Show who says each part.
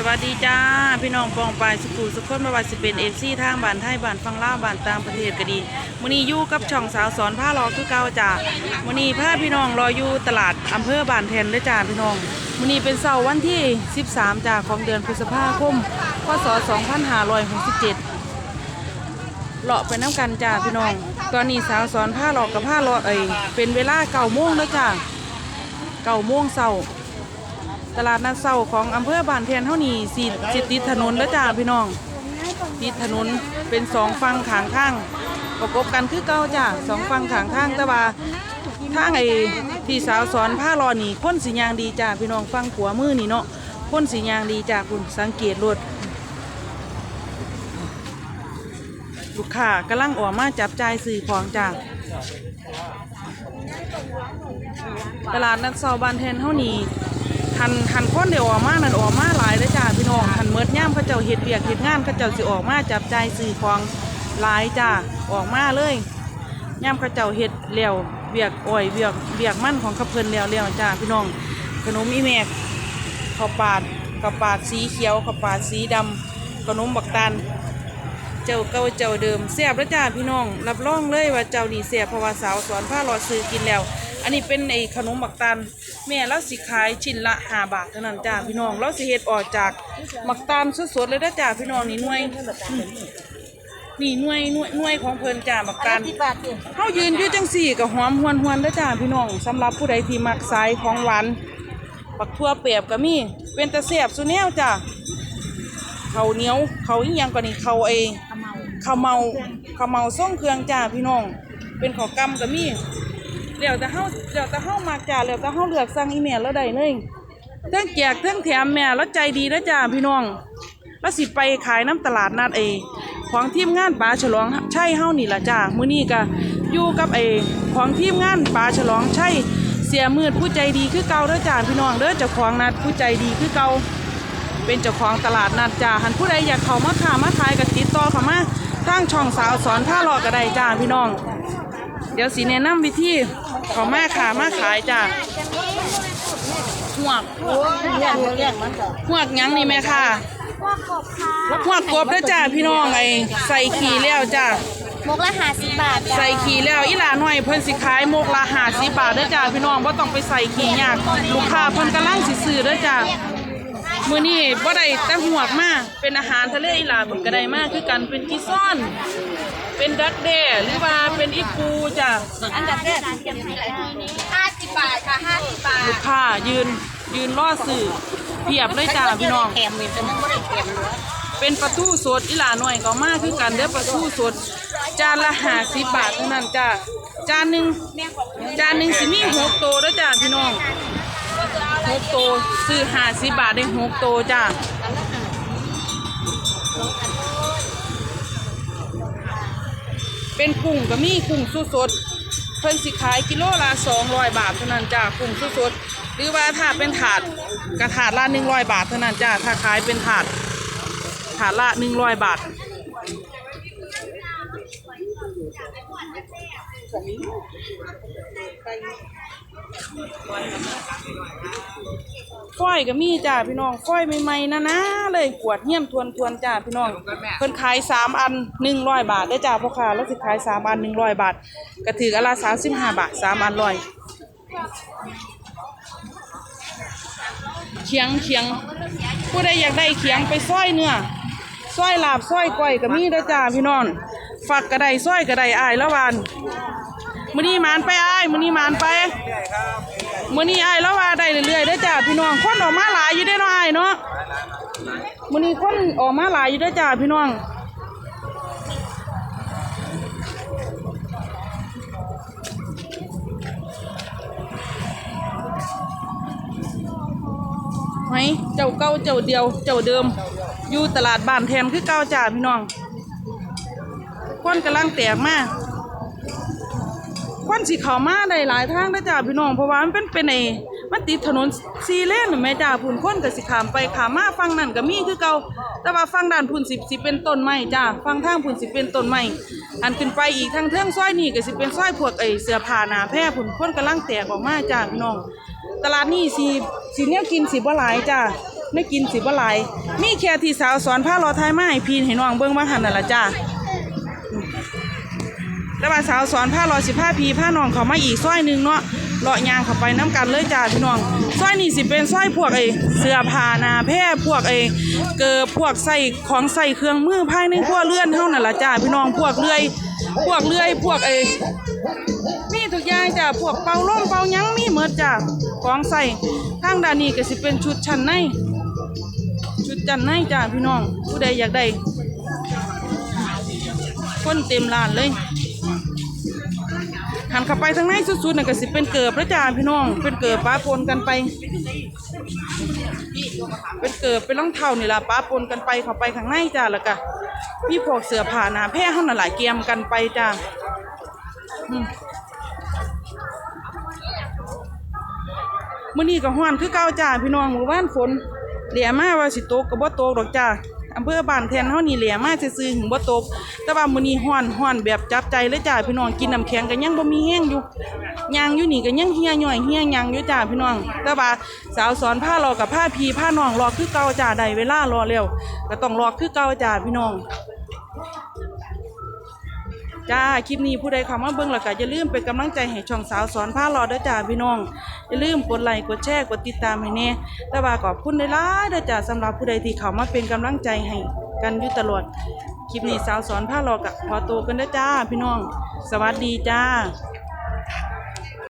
Speaker 1: สวัสดีจ้า พี่น้องปองปายสุขุสุขคนมาว่าสิเป็นเอฟซีทางบ้านไทยบ้านฟังล่าบ้านตางประเทศก็ดีมื้อนี้อยู่กับช่องสาวสอนผ้ารอคือเก่าจ้ามื้อนี้พาพี่น้องรออยู่ตลาดอำเภอบ้านแทนเด้อจ้าพี่น้องมื้อนี้เป็นเสาร์วันที่ 13จ้าของเดือนพฤษภาคมพศ2567เลาะไปน้ำกันจ้าพี่น้อง ตอนนี้สาวสอนผ้าหลอกกับผ้ารอเอ้ยเป็นเวลาเก้าโมงแล้วจ้าเก้าโมงเช้า ตลาดนัดเช้าของอำเภอบ้านเทียนเท่านี้สิสิติดถนนแล้วจ้าพี่น้องติดถนนเป็นสองฝั่งขางทางประกบกันคือเก่าจ้าสองฝั่งขางทางแต่ว่าทางไอ้ที่สาวสอนผ้ารอนี่คนสียางดีจ้าพี่น้องฟังขัวมือนี่เนาะคนสียางดีจ้าคุณสังเกตรถลูกค้ากำลังออกมาจับจ่ายสื่อของจ้าตลาดนัดเช้าบ้านเทียนเท่านี้ หันหันคนเดียวออกมานั่นออกมาหลายเลยจ้าพี่น้องหันเมิดย่ามเขาเจ้าเฮ็ดเวียกเฮ็ดงานเขาเจ้าสิออกมาจับใจายซื้อของหลายจ้าออกมาเลยย่ามเขาเจ้าเฮ็ดเหลียวเวียกอ้อยเวียกเวียกมันของเขาเพิ่นแล้วแล้วจ้าพี่น้องขนมอีแมกข้าวปาดข้าวปาดสีเขียวข้าวปาดสีดำขนมบักตันเจ้าเก่าเจ้าเดิมเสียบแล้วจ้าพี่น้องรับรองเลยว่าเจ้านี่เสียบเพราะว่าสาวสอนผ้ารอซื้อกินแล้ว อันนี้เป็นไอ้ขนมบักตัน แม่เราสิขายชิ้นละห้าบาทเท่านั้นจ้าพี่น้องเราสิเฮ็ดออกจากบักตันสดๆเลยนะจ้าพี่น้องนี่หน่วยนี่หน่วยหน่วยหน่วยของเพิ่นจ้าบักตัน
Speaker 2: สิบบาทเอง
Speaker 1: เฮายืนอยู่จังสี่ก็หอมหวนหวนๆเด้อจ้าพี่น้องสำหรับผู้ใดที่มักสายของหวานบักทั่วเปียบก็มีเป็นตะเสียบสุแนวจ้าเขาวเหนียวเขาวอีหยังก็นี่เขาวเอง
Speaker 2: ขมเอา
Speaker 1: ข้าวเมาข้าวเมาส่งเครื่องจ้าพี่น้อง เป็นข้าวกำก็มี เดี๋ยวแต่เฮาเดี๋ยวแต่เฮามักจ้าเดี๋ยวแต่เฮาเลือกสั่งอีเมลแล้วได้เลยเทั้งแจกเทั้งแถมแม่แล้วใจดีนะจ้าพี่น้องแล้วสิไปขายน้ำตลาดนัดเอของทีมงานปลาฉลองใช่เฮานี่ละจ้ามื้อนี้ก็อยู่กับเอของทีมงานปลาฉลองใช่เสียมืดผู้ใจดีคือเก่าเด้อจ้าพี่น้องเด้อเจ้าของนัดผู้ใจดีคือเก่าเป็นเจ้าของตลาดนัดจ้าหันผู้ใดอยากเข้ามาค้ามาขายก็ติดต่อเข้ามาทางช่องสาวสอนผ้าหลอกก็ได้จ้าพี่น้อง เดี๋ยวสีแนะนำวิธี เข้ามาค้ามาขายจ้าหวก
Speaker 2: เลี้ยงเลี้ยงมันก็
Speaker 1: หวกหยังนี่แม่ค่ะหวกกบเด้อจ้าพี่น้องไอ้ใส่ขี่แล้วจ้าม
Speaker 2: กละห้าสิบบาทจ้ะ
Speaker 1: ใส่ขี่แล้วอีหลาหน่อยเพิ่นสิขายโมกละ50บาทเด้อจ้าพี่น้องบ่ต้องไปใส่ขี่ยากลูกค้าเพิ่นกำลังสิซื้อเด้อจ้ามื้อนี้บ่ได้แต่หวกมาเป็นอาหารทะเลอีหลาเพิ่นก็ได้มาคือกันเป็นกีซ่อน เป็นดักแด้หรือว่าเป็นอีปูจ้ะ
Speaker 2: อันดับแรกห้าสิบบาทค่ะห้าสิบบาท
Speaker 1: ลูกค้ายืนยืนรอซื้อเพียบเลยจ้าพี่น้อง
Speaker 2: แถมเลยแต่มันไม่ได้แถมเลย
Speaker 1: เป็นปลาทูสดอีหลาหน่อยก็มาคือกันเด้อปลาทูสด จานละ50บาทเท่านั้นจ้าจานหนึงจานหนึงสิมีหกโตวเด้อจ้าพี่น้องหกโตวซื้อ50บาทได้หกโตวจ้า เป็นกุ้งก็มีกุ้งสุสดเพิ่นสิขายกิโลละ200บาทเท่านั้นจ้ากุ้งสุสดหรือว่าถ้าเป็นถาดกระถาดละ100บาทเท่านั้นจ้าถ้าขายเป็นถาดถาดละ100บาท ฝ้อยก็มีจ้าพี่น้องฝ้อยใหม่ๆนะนะเลยขวดเยี่ยมทวนทวนจ้าพี่น้องเพิ่นขายสามอันหนึ่งร้อยบาทได้จ้าพ่อค้าแล้วสิขายสามอันหนึ่งร้อยบาทก็ถืออละสามสิบห้าบาทสามอันร้อยเคียงเคียงผู้ใดอยากได้เคียงไปซ้อยเนื้อซ้อยลาบซ้อยก้อยก็มีได้จ้าพี่น้องฝักกระไดซ้อยกระไดอายล้ววาน มื้อนี้หมานไปอายมื้อนี้หมานไปมื้อนี้อ้ายแล้วว่าได้เรื่อยๆเด้อจ้าพี่น้องคนออกมาหลายอยู่เด้อเนาะอ้ายเนาะมื้อนี้คนออกมาหลายอยู่เด้อจ้าพี่น้องไหมเจ้าเก่าเจ้าเดียว เจ้าเดิม อยู่ตลาดบ้านแทนคือเก่าจ้าพี่น้องคนกำลังแตกมาก ควันสิเข้ามาได้หลายทางได้จ้าพี่น้องเพราะว่ามันเป็นเป็นไอ้มันติดถนนซีเลนแม่จ้าพุ่นคนก็สิขามไปขามมาฝั่งนั้นก็มีคือเก่าแต่ว่าฝั่งด้านพุ่นสิสิเป็นต้นไม้จ้าฝั่งทางพุ่นสิเป็นต้นไม้อันขึ้นไปอีกทางเทิงซอยนี่ก็สิเป็นซอยพวกไอ้เสื้อผ้าหนาแพร่พุ่นคนกำลังแตกออกมาจ้าพี่น้อง ตลาดนี้สิสิแนวกินสิบ่หลายจ้าไม่กินสิบ่หลายมีแค่ที่สาวสอนผ้ารอไทยมาให้พี่ให้น้องเบิ่งมาหันนั่นละจ้า แต่ว่าสาวสอนผ้ารอสิผ้าพีผ้านองเขามาอีกซอยหนึ่งเนาะเลาะยางเข้าไปน้ำกันเลยจ้าพี่น้องซอยนี้สิเป็นซอยพวกไอเสื้อผ้านาแพร่พวกไอเกิบพวกใส่ของใส่เครื่องมือภายในครัวเรือนเท่านั่นละจ้าพี่น้องพวกเลื่อย พวกเลื่อยพวกไอมีทุกอย่างจ้ะพวกเป่าล่มเป่ายังมีเหมดจ้ะของใส่ทางด้านนี้ก็สิเป็นชุดชั้นในชุดชั้นในจ้ะพี่น้องผู้ใดอยากได้คนเต็มร้านเลย หันเข้าไปทางในสุดๆน่ะก็สิเป็นเกิบแล้วจ้ะพี่น้อง เป็นเกิบป้าปนกันไป เป็นเกิบเป็นรองเท้านี่ล่ะป้าปนกันไปเข้าไปข้างในจ้ะแล้วก็มีพวกเสื้อผ้าหนาแพร่เฮานั่นหลายเกียมกันไปจ้ะอืมมื้อนี้ก็ฮ้อนคือเก่าจ้าพี่น้องหมื้อวานฝนเหลียมาว่าสิโตกก็บ่ตกดอกจ้า อำเภอบ้านแทนเฮานี่เหลียมาซื่อๆหึงบ่ตกแต่ว่ามื้อนี้ฮ้อนฮ้อนแบบจับใจเลยจ้าพี่น้องกินน้ำแข็งก็ยังบ่มีแห้งอยู่ยางอยู่นี่ก็ยังเหี่ยย่อยเหี่ยยางอยู่จ้าพี่น้อง แต่ว่าสาวสอนผ้ารอกับผ้าพีผ้าน้องรอคือเก่าจ้าได้เวลารอแล้วก็ต้องรอคือเก่าจ้าพี่น้อง จ้าคลิปนี้ผู้ใดเข้ามาเบิ่งแล้วก็อย่าลืมเป็นกำลังใจให้ช่องสาวสอนผ้ารอเด้อจ้าพี่น้องอย่าลืมกดไลค์กดแชร์กดติดตามให้แน่แต่ว่าขอบคุณหลายๆเด้อจ้าสำหรับผู้ใดที่เข้ามาเป็นกำลังใจให้กันอยู่ตลอดคลิปนี้สาวสอนผ้ารอกับพอโตวกันเด้อจ้าพี่น้อง สวัสดีจ้า